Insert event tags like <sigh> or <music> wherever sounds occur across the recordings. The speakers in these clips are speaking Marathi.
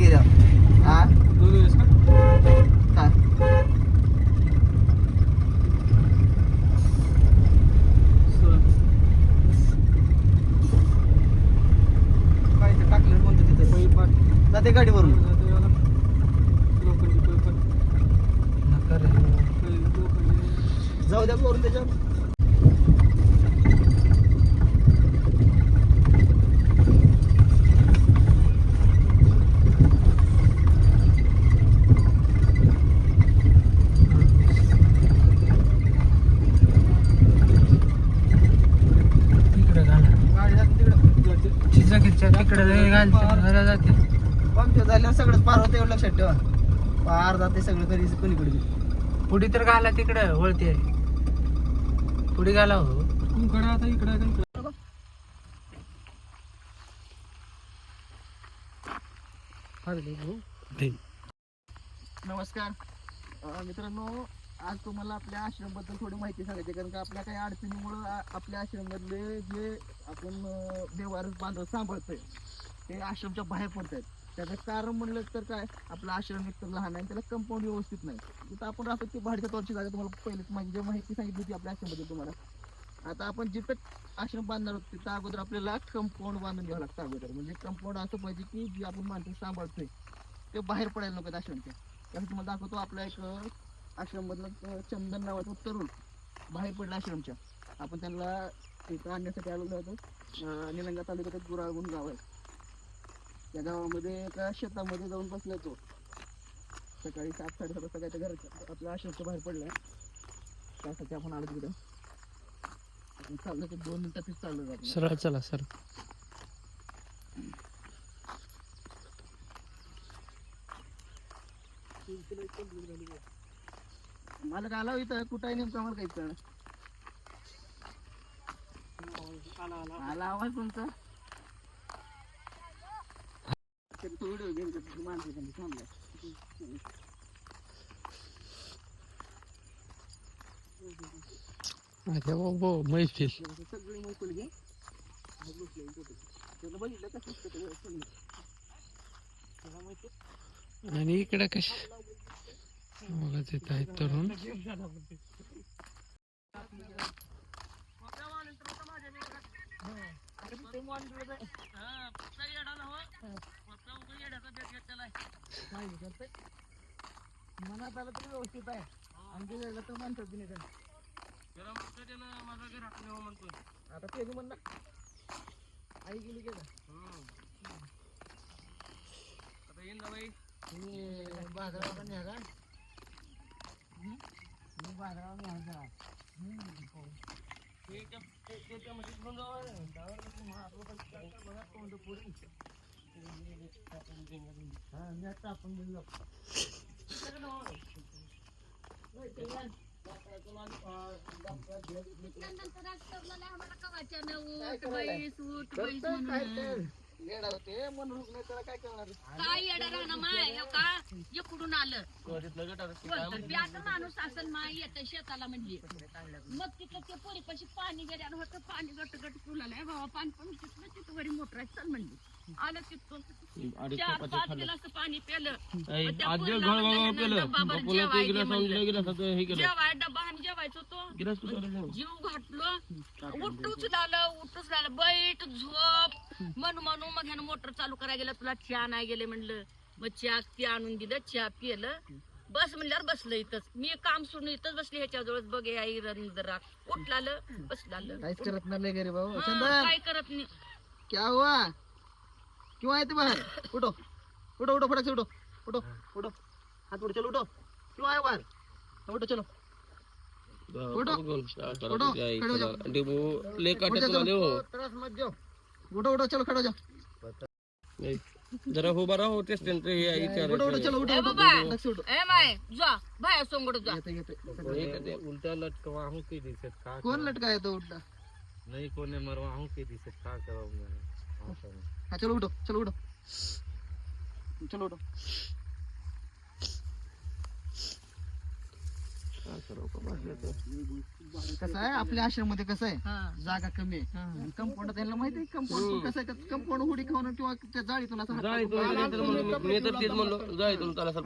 गेल्या. हा? टाकलं कोणतं तिथं? जाते गाडीवरून. जाऊ द्या करून त्याच्यावर तिकडे घाला गाडी जाते तिकडं जाते. चिचाकीच्या घरा जाते. पंक्चर झाल्यावर सगळं पार होतं एवढं लक्षात ठेवा. पार जाते सगळं कधी कोणीकडे. पुढे तर घाला तिकडे वळते. पुढे घाला हो. तुमकडे आता इकडे इकडे. नमस्कार. अं, मित्रांनो आज तुम्हाला आपल्या आश्रमबद्दल थोडी माहिती सांगायची. कारण का आपल्या काही अडचणीमुळं आपल्या आश्रममधले जे आपण देवार बांधव सांभाळतोय ते आश्रमच्या बाहेर पडतात त्याचं कारण म्हणलं तर काय आपला आश्रम एक तर लहान आहे त्याला कंपाऊंड व्यवस्थित नाही. जिथं आपण राहतो ती भाडीच्या तोरची जागा तुम्हाला पहिले म्हणजे माहिती सांगितली होती आपल्या आश्रममध्ये तुम्हाला. आता आपण जिथं आश्रम बांधणार आहोत तिथं अगोदर आपल्याला कंपाऊंड बांधून घ्यावं लागतं अगोदर. म्हणजे कंपाऊंड असं पाहिजे की जे आपण माणसं सांभाळतोय ते बाहेर पडायला नको आश्रमच्या. त्यासाठी तुम्हाला दाखवतो आपला एक अं, आश्रममधलं चंदन नावाचा तरुण बाहेर पडला आश्रमच्या. आपण त्यांना इथं आणण्यासाठी आलेलो होतो. निलंगा तालुक्यात गुराळगुण गाव आहे. त्या गावामध्ये एका शेतामध्ये जाऊन बसला तो. सकाळी सात साडेसात वाजता काय घराच्या आपल्या आश्रमच्या बाहेर पडलाय त्यासाठी आपण आलो तिकडं. चाललो तर दोन मिनिटातच चाललो आपण सरळ चला सर मला काय आला इथं. कुठं आहे नेमकं आम्हाला काहीच कळलं आला आवाज तुमचा तरी तो व्हिडिओ घेऊन जातो, माणसं त्यांनी थांबल्या. अरे बाबा मैफिल जरासं सगळी मोकळी घे मग बसले इथं ते. त्यानं बघितलं का कसं ते आणि इकडे कश बघा तिथं आहेत तरुण मनात आलं तर व्यवस्थित आहे. आणि जे वेगळं तर माणसात बी नाही त्यांना. आता ते बी म्हणलं आई गेली गेलं तुम्ही बाजारात न्या का? मी बाजारात न्यायचा हा. मी आता आपण बोललो करतो काय ते येडा होते म्हणून नाही त्याला काय करणार काय येडा राहणं माय? हो का? इकडून आलं? कोणतं? बी आता माणूस असेल माय येत शेताला म्हणजे मग तिथं ते पोरीपाशी पाणी गेल्यानं होतं पाणी गट गट तुला नाही बाबा पाणी पण तिथलं तिथं वरी मोटर चल म्हणजे आलं तिथून. चार पाच गिलास पाणी पेलं. मग त्या पोरीला म्हणलं, डब्बा भर जेवाय दे म्हणलं. जेवाय डब्बा जेवायचं होतो. जीव घातलो. उठूच लागलं उठूच लागलं बैठ झोप. म्हणू म्हणू मग ह्यानं मोटर चालू करायला गेलं. तुला चहा नाही गेले म्हणलं. मग चहा ते आणून दिलं चहा पिलं. बस म्हणल्यावर बसलं इथंच. मी काम सोडून इथंच बसली ह्याच्या जवळ बघे आई जरा. उठलालं बसलालं. काहीच करत नाही भाऊ हा, चंदन काय करत नाही. क्या हुआ? क्यों आए थे बाहर? उठो उठो उठो फटक से उठो उठो उठो हाथ उठो चलो उठो। क्यों आए बाहर? उठो चलो। उठो उठो खड़े हो जाओ। उठ जाओ, चलो। तरस मत जाओ उठो उठो चलो खड़े हो जाओ। जरा हो बरा हो ते स्टँड उठो उठो चलो उठो ए उठो बाबा लक्ष उठो। ए माय जा बाहेर सोंगड जा। येते येते उलटा लटकवा हूँ की दिसत का कोण लटका येतो उठला नहीं कोने मरवा हूँ की दिसत का कराऊं मैं हाँ, सर। हाँ चलो उठो चलो कसं आहे? आपल्या आश्रममध्ये कसं आहे? हा. जागा कमी आहे. कंपाऊंड त्यांना माहिती आहे? कंपाऊंड कसं आहे? कंपाऊंड हुडी खाऊन किंवा त्या जाळीतून असं तर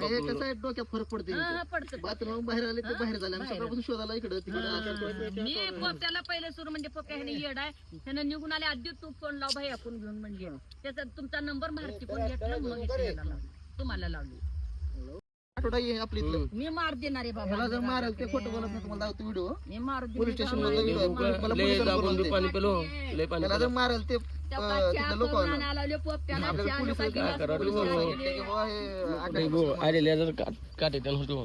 हे कसं आहे? डोक्यात फरक पडते हा, हा, पडतं बाथरूम बाहेर आले ते बाहेर झाले सकाळपासून शोधायला इकडे तिकडे मी पोप्याला पहिले सुरू म्हणजे पोप्या ह्याने येड आहे. त्यानं निघून आले आधी तू फोन लाव भाई आपण घेऊन म्हणजे. त्याचा तुमचा नंबर मारती कोण घेतला? मग. तुम्हाला लावली. आठवडा ये आपली इथलं. मी मार देणार आहे बाबा. जर माराल ते खोटं बोलत नाही तुम्हाला दाखवतो व्हिडिओ मी मार पोलीस स्टेशनमध्ये व्हिडिओ मला पोलिसांना बोलवते. पाणी पेलो लय पाणी त्याला जर माराल ते अं, तिथलं लोक लावले पोप्याला आपल्याला चहा पोलीस लोकांनी काय जास्त करायचं? बोलून हो. सांगितले. की बुवा हे अटक अरे जर काटे त्याला होतो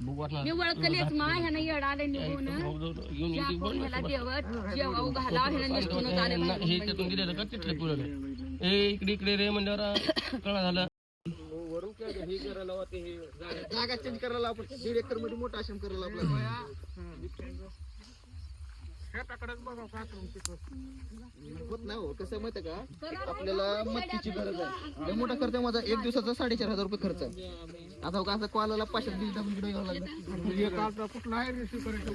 बुक वाटणार मी ओळखलेच मा ह्यानं येड आले निघून. घेऊन चहा करून ह्याला देवत जेवाऊ घाला ह्याला निष्ठून आले हे त्यातून दिलेलं का तिथले पुरवलं हे इकडे इकडे रे म्हणल्यावर कळा झालं. जागा चेंज करायला आपण दीड एकरमध्ये मोठा आश्रम करायला आपला. होत नाही हो. कसं आहे माहिती आहे का? आपल्याला मच्छीची गरज आहे. लय मोठा खर्च आहे माझा. एक दिवसाचा साडेचार हजार रुपये खर्च आहे. आता का असं कॉलाला पाचशे बीज टाकून इकडे यावं लागलं. कुठला आहे रिसिव्ह करायचं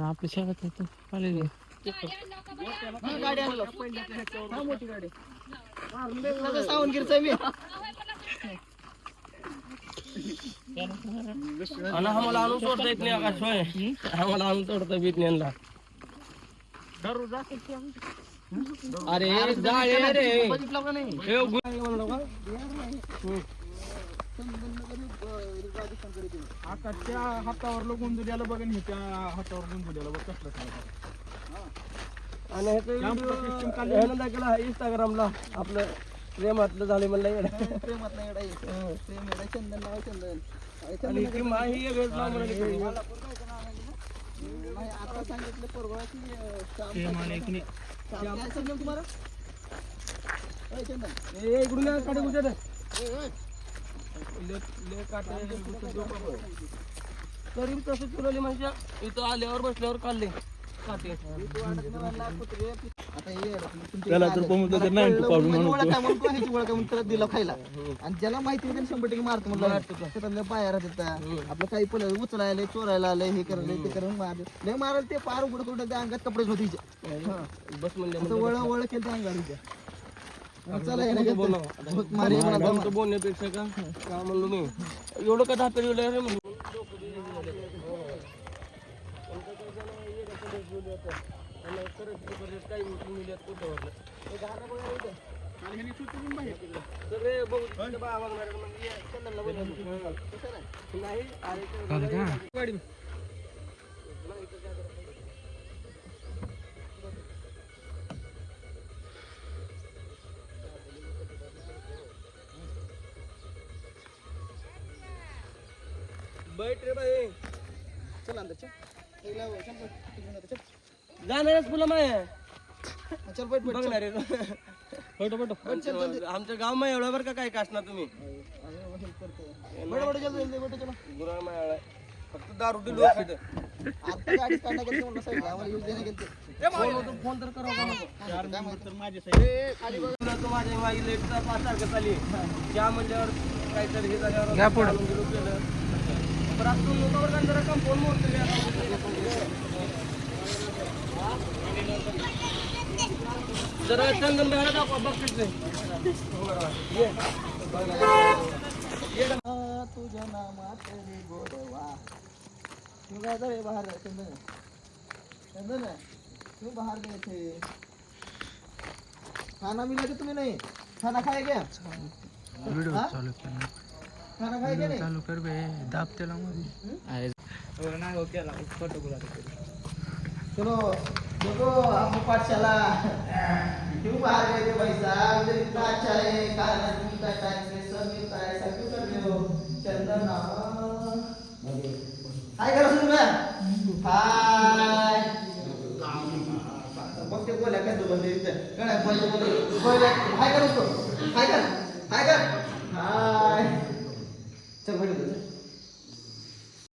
आपल्या शेतात येतो कॉलेज हा, गाडी हा मोठी गाडी मी आणि आम्हाला आणून सोडता येत नाही आकाश होय आम्हाला आणून सोडता येत नाही यांना. अरे जाळे रे बघितलं का नाही हे गु- म्हणलं त्या हातावर गुंजुल्याला बघ आणि हातावर बघ कसलं खायचं आणि ह्याचा दाखवला इंस्टाग्रामला आपलं प्रेमातलं झाले म्हणलं. <laughs> प्रेमातला. प्रेम चंदन नाव चंदन. आणि आता सांगितलं परवा की तुम्हाला? अय, चंदन. ए, इकडून काटे गुजर. तरी तसं चुरवली म्हणजे इथं आल्यावर बसल्यावर काढले. त्याला तर. पमवतं तर नाही कळलं, पाडून म्हणून तो ह्याची ओळख म्हणून त्याला दिला खायला. आणि ज्याला माहिती नाही त्याने शंभर टक्के मारतो म्हणलं. पायाला तिथं आपलं काही पडलं उचलायला चोरायला आलंय हे करायला ते करून मार लय मारायला ते पार उघड करून त्या अंगात कपडेच होते. बस म्हणले वळ वळ केलं अंगावर. बोलण्यापेक्षा का? म्हणलो मी? एवढं का धापेल बैठ रे बाई चल अंदर चल. जाणारच फुलं माय. चल बैठ बैठ बघणार आहे फोटो फोटो आमचं गाव माय एवढं बरं का काय कासणार तुम्ही? बैठ बैठ चल जल्दी बैठ चला गुराळ माय एवढा फक्त दारू गेलं फोन तर करा माझ्या मागे पाच सारखं चाली त्या म्हणल्यावर काहीतरी हे झाल्यावर दिलं. पण लोकांवर जरा मोडतो. जरा तुझ्या नामात गोडवा. तू काय रे बाहेर चंदन चंदन तू बाहेर गए खाना मिला के तुम्हें नहीं? खाना खाए क्या व्हिडिओ हा? चालू केला खाना क्या नहीं? चालू कर बे दाब त्याला मध्ये चलो देखो हम पाठशाला क्यों बाहर गए थे भाई साहब मुझे इतना अच्छा है खाना मिलता है टाइम से सब मिलता है. सब क्यों कर रहे हो चंदन हाय करो सुन मैं हाय. बघ ते बोला काय तो बंदे इथे. काय बोल बोल हाय हाय कर?